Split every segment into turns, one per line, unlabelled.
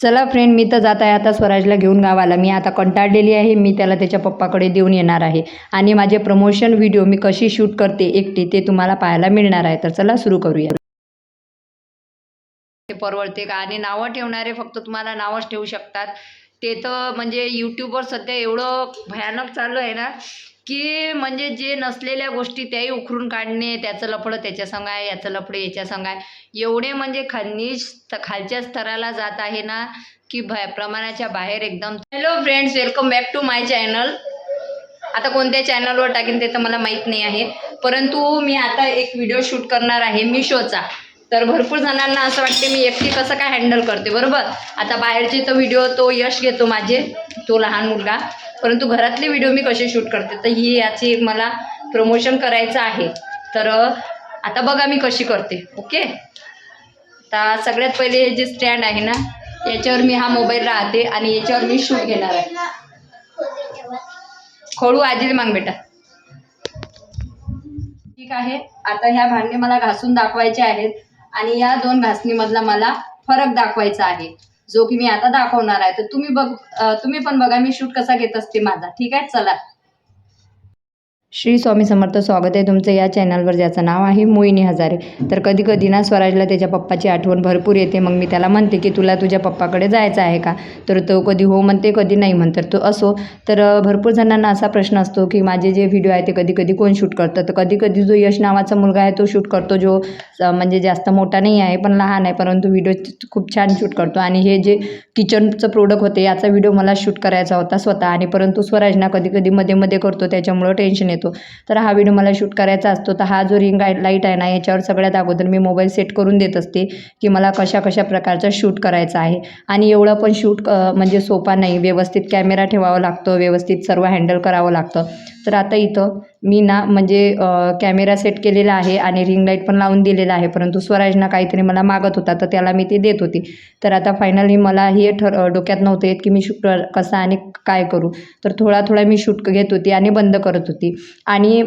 चला फ्रेंड मी तर जात आहे आता स्वराजला घेऊन गावाला. मी आता कंटाळलेली आहे. मी त्याला त्याच्या पप्पाकडे देऊन येणार आहे. आणि माझे प्रमोशन व्हिडिओ मी कशी शूट करते एकटी ते तुम्हाला पाहायला मिळणार आहे. तर चला सुरू करूया. ते परवडते का? आणि नावं ठेवणारे फक्त तुम्हाला नावच ठेवू शकतात. ते तर म्हणजे यूट्यूबवर सध्या एवढं भयानक चालू आहे ना की म्हणजे जे नसलेल्या गोष्टी त्याही उखरून काढणे त्याचं लफडं त्याच्या संग आहे याचं लफडं याच्या संग आहे. एवढे म्हणजे खनिज खालच्या स्तराला जात आहे ना की भय प्रमाणाच्या बाहेर एकदम. Hello friends welcome back to my channel आता कोणत्या चॅनलवर टाकेन ते तर मला माहीत नाही आहे. परंतु मी आता एक व्हिडिओ शूट करणार आहे मिशोचा तर भरपूर जणांना असं वाटते मी एकटी कसं काय हँडल करते बरोबर? आता बाहेरचे तर व्हिडिओ तो यश घेतो माझे तो लहान मुलगा. परंतु घरातले व्हिडिओ मी कसे शूट करते? तर ही याची एक मला प्रमोशन करायचं आहे. तर आता बघा मी कशी करते ओके आता सगळ्यात पहिले हे जे स्टँड आहे ना याच्यावर मी हा मोबाईल राहते आणि याच्यावर मी शूट घेणार आहे. खोळू आजीला मांग बेटा. ठीक आहे आता ह्या भांडे मला घासून दाखवायचे आहेत. आणि या दोन घासणीमधला मला फरक दाखवायचा आहे. जो की मी आता दाखवणार आहे. तर तुम्ही बघ तुम्ही पण बघा मी शूट कसा घेत असते माझा. ठीक आहे? चला. श्री स्वामी समर्थ स्वागत आहे तुमचं या चॅनलवर ज्याचं नाव आहे मोहिनी हजारे. तर कधी कधी ना स्वराजला त्याच्या पप्पाची आठवण भरपूर येते. मग मी त्याला म्हणते की तुला तुझ्या पप्पाकडे जायचं आहे का? तर तो कधी हो म्हणते कधी नाही म्हणतात तो असो. तर भरपूर जणांना असा प्रश्न असतो की माझे जे व्हिडिओ आहे ते कधी कधी कोण शूट करतं? तर कधी कधी जो यश नावाचा मुलगा आहे तो शूट करतो जो म्हणजे जास्त मोठा नाही आहे पण लहान आहे परंतु व्हिडिओ खूप छान शूट करतो. आणि हे जे किचनचं प्रोडक्ट होते याचा व्हिडिओ मला शूट करायचा होता स्वतः. आणि परंतु स्वराजना कधी कधी मध्ये मध्ये करतो त्याच्यामुळं टेन्शन येतो. तर हा व्हिडिओ मला शूट करायचा असतो. तर हा जो रिंग लाइट आहे ना याच्यावर सगळ्यात अगोदर मी मोबाईल सेट करून देत असते की मला कशा कशा प्रकारचा शूट करायचा आहे. आणि एवढं पण शूट म्हणजे सोपा नाही. व्यवस्थित कॅमेरा ठेवावा लागतो. व्यवस्थित सर्व हँडल करावं लागतं. तर आता इथं मी ना म्हणजे कॅमेरा सेट केलेला आहे आणि रिंग लाइट पण लावून दिलेला आहे. परंतु स्वराजना काहीतरी मला मागत होता तर त्याला मी ते देत होती. तर आता फायनली मला हे ठर डोक्यात नव्हतं येत की मी शूट कसा आणि काय करू. तर थोडा थोडा मी शूट घेत होती आणि बंद करत होती. आणि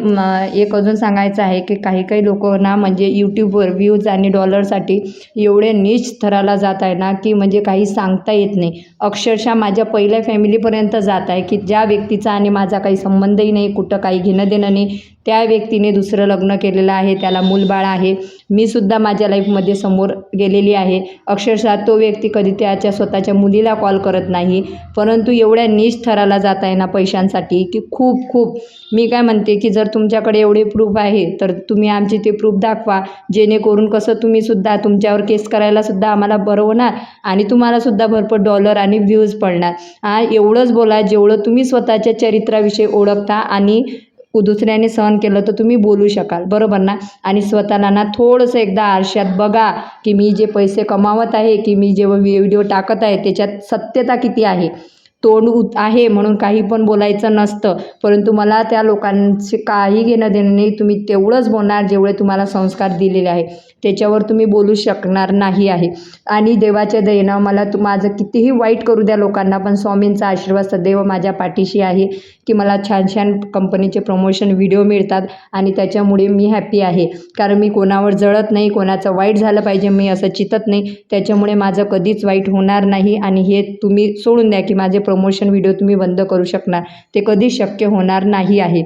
एक अजून सांगायचं आहे की काही काही लोक ना म्हणजे यूट्यूबवर व्ह्यूज आणि डॉलरसाठी एवढे नीच थराला जात आहे ना की म्हणजे काही सांगता येत नाही. अक्षरशः माझ्या पहिल्या फॅमिलीपर्यंत जात आहे की ज्या व्यक्तीचा आणि माझा काही संबंधही नाही कुठं काही घेणं देणं नाही त्या व्यक्तीने दुसरं लग्न केलेलं आहे त्याला मूलबाळ आहे. मी सुद्धा माझ्या लाईफमध्ये समोर गेलेली आहे. अक्षरशः तो व्यक्ती कधी त्याच्या स्वतःच्या मुलीला कॉल करत नाही परंतु एवढ्या नीच थराला जात आहे ना पैशांसाठी की खूप खूप. मी काय म्हणते की जर तुमच्याकडे एवढे प्रूफ आहे तर तुम्ही आमचे ते प्रूफ दाखवा. जेणेकरून कसं तुम्ही सुद्धा तुमच्यावर केस करायला सुद्धा आम्हाला बरं होणार आणि तुम्हाला सुद्धा भरपूर डॉलर आणि व्ह्यूज पडणार. हा एवढंच बोला जेवढं तुम्ही स्वतःच्या चरित्राविषयी ओळखता आणि दुसऱ्याने सहन केलं तर तुम्ही बोलू शकाल. बरोबर ना? आणि स्वतःला ना थोडंसं एकदा आरशात बघा की मी जे पैसे कमावत आहे की मी जे व्हिडिओ टाकत आहे त्याच्यात सत्यता किती आहे? तोंड उत आहे म्हणून काही पण बोलायचं नसतं. परंतु मला त्या लोकांचे काही घेणं देणं नाही. तुम्ही तेवढंच बोलणार जेवढे तुम्हाला संस्कार दिलेले आहे त्याच्यावर तुम्ही बोलू शकणार नाही आहे. आणि देवाच्या दयेनं मला तू माझं कितीही वाईट करू द्या लोकांना पण स्वामींचा आशीर्वाद सदैव माझ्या पाठीशी आहे की मला छान छान कंपनीचे प्रमोशन व्हिडिओ मिळतात आणि त्याच्यामुळे मी हॅपी आहे. कारण मी कोणावर जळत नाही कोणाचं वाईट झालं पाहिजे मी असं चितत नाही. त्याच्यामुळे माझं कधीच वाईट होणार नाही आणि हे तुम्ही सोडून द्या की माझे प्रमोशन व्हिडिओ तुम्ही बंद करू शकणार. ते कधीच शक्य होणार नाही आहे.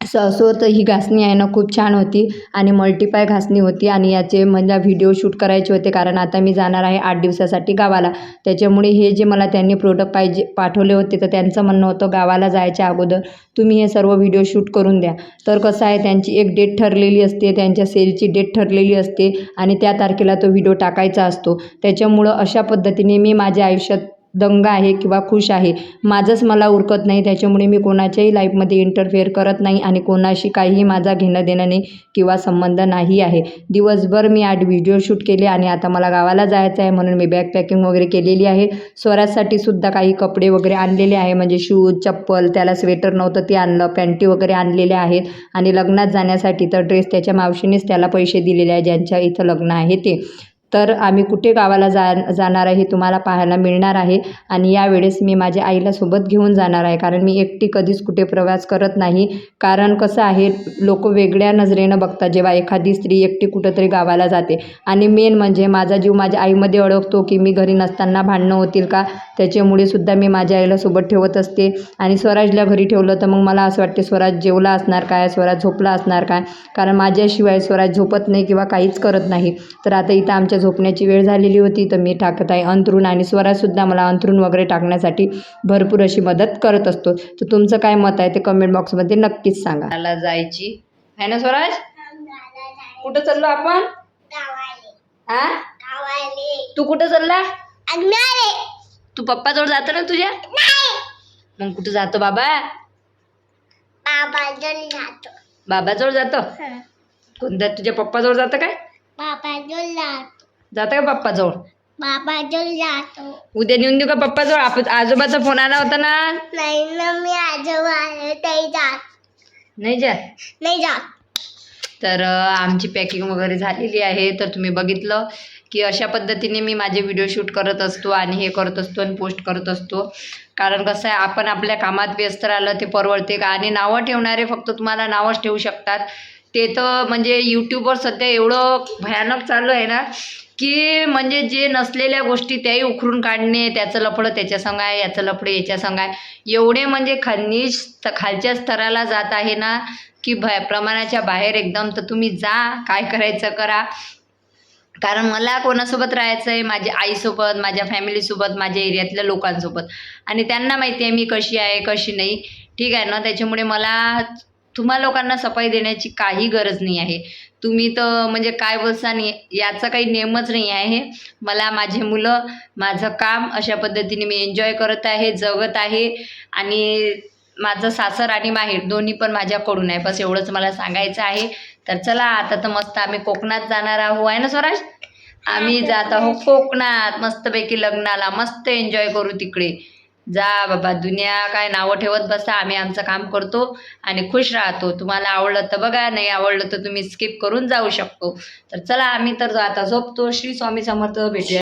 ससोत ही घासणी आहे ना खूप छान होती आणि मल्टीपाय घासणी होती आणि याचे मला व्हिडिओ शूट करायचे होते कारण आता मी जाणार आहे आठ दिवसासाठी गावाला. त्याच्यामुळे हे जे मला त्यांनी प्रोडक्ट पाहिजे पाठवले होते तर त्यांचं म्हणणं होतं गावाला जायच्या अगोदर तुम्ही हे सर्व व्हिडिओ शूट करून द्या. तर कसं आहे त्यांची एक डेट ठरलेली असते त्यांच्या सेलची डेट ठरलेली असते आणि त्या तारखेला तो व्हिडिओ टाकायचा असतो. त्याच्यामुळं अशा पद्धतीने मी माझ्या आयुष्यात दंग आहे किंवा खुश आहे. माझंच मला उरकत नाही त्याच्यामुळे मी कोणाच्याही लाईफमध्ये इंटरफेअर करत नाही आणि कोणाशी काहीही माझा घेणं देणं नाही किंवा संबंध नाही आहे. दिवसभर मी आठ व्हिडिओ शूट केले आणि आता मला गावाला जायचं आहे म्हणून मी बॅग पॅकिंग वगैरे केलेली आहे. स्वराजसाठी सुद्धा काही कपडे वगैरे आणलेले आहे म्हणजे शूज चप्पल त्याला स्वेटर नव्हतं ते आणलं. पॅन्टी वगैरे आणलेल्या आहेत आणि लग्नात जाण्यासाठी तर ड्रेस त्याच्या मावशीनेच त्याला पैसे दिलेले आहे ज्यांच्या इथं लग्न आहे ते. तर आम्ही कुठे गावाला जा जाणार आहे हे तुम्हाला पाहायला मिळणार आहे. आणि यावेळेस मी माझ्या आईला सोबत घेऊन जाणार आहे. कारण मी एकटी कधीच कुठे प्रवास करत नाही. कारण कसं आहे लोक वेगळ्या नजरेनं बघतात. जेव्हा एखादी स्त्री एकटी कुठंतरी गावाला जाते. आणि मेन म्हणजे माझा जीव माझ्या आईमध्ये अडकतो की मी घरी नसताना भांडणं होतील का? त्याच्यामुळे सुद्धा मी माझ्या आईला सोबत ठेवत असते. आणि स्वराजला घरी ठेवलं तर मग मला असं वाटते स्वराज जेवला असणार काय? स्वराज झोपला असणार काय? कारण माझ्याशिवाय स्वराज झोपत नाही किंवा काहीच करत नाही. तर आता इथं आमच्या झोपण्याची वेळ झालेली होती तर मी टाकत आहे अंथरूण आणि स्वराजसुद्धा मला अंथरूण वगैरे टाकण्यासाठी भरपूर अशी मदत करत असतो. तर तुमचं काय मत आहे ते कमेंट बॉक्समध्ये नक्कीच सांगा. मला जायची. आहे ना स्वराज? कुठं चाललो आपण? हा तू कुठं चालला? तू पप्पाजवळ जातो ना तुझ्या? मग कुठं जातो बाबा? बाबाजवळ जातो. कोणत्या? तुझ्या पप्पाजवळ जातं काय? जातं. का पप्पाजवळ? उद्या नेऊन देऊ का पप्पाजवळ? आजोबाचा फोन आला होता ना?
नाही ना मी आजोबा ते जात.
नाही जात?
नाही जात.
तर अ, आमची पॅकिंग वगैरे झालेली आहे. तर तुम्ही बघितलं की अशा पद्धतीने मी माझे व्हिडिओ शूट करत असतो आणि हे करत असतो आणि पोस्ट करत असतो. कारण कसं आहे आपण आपल्या कामात व्यस्त राहिलं ते परवडते का? आणि नावं ठेवणारे फक्त तुम्हाला नावंच ठेवू शकतात. ते तर म्हणजे यूट्यूबवर सध्या एवढं भयानक चालू आहे ना की म्हणजे जे नसलेल्या गोष्टी त्याही उखरून काढणे त्याचं लफडं त्याच्या संग आहे याचं लफडं याच्या संग आहे. एवढे म्हणजे खनिज खालच्या स्तराला जात आहे ना की भ प्रमाणाच्या बाहेर एकदम तर तुम्ही जा काय करायचं करा. कारण मला कोणासोबत राहायचं आहे माझ्या आईसोबत माझ्या फॅमिलीसोबत माझ्या एरियातल्या लोकांसोबत. आणि त्यांना माहिती आहे मी कशी आहे कशी नाही. ठीक आहे ना? त्याच्यामुळे मला तुम्हा लोकांना सफाई देण्याची काही गरज नाही आहे. तुम्ही तर म्हणजे काय बोलसान याचा काही नियमच नाही आहे. मला माझे मुलं माझं काम अशा पद्धतीने मी एन्जॉय करत आहे जगत आहे. आणि माझं सासर आणि माहेर दोन्ही पण माझ्याकडून आहे. बस एवढंच मला सांगायचं आहे. तर चला आता तर मस्त आम्ही कोकणात जाणार आहो आहे ना स्वराज? आम्ही जात आहो कोकणात. मस्तपैकी लग्नाला मस्त एन्जॉय करू तिकडे. जा बाबा दुनिया काय नावं ठेवत बसा आम्ही आमचं काम करतो आणि खुश राहतो. तुम्हाला आवडलं तर बघा नाही आवडलं तर तुम्ही स्किप करून जाऊ शकतो. तर चला आम्ही तर आता झोपतो. श्री स्वामी समर्थ भेटूया.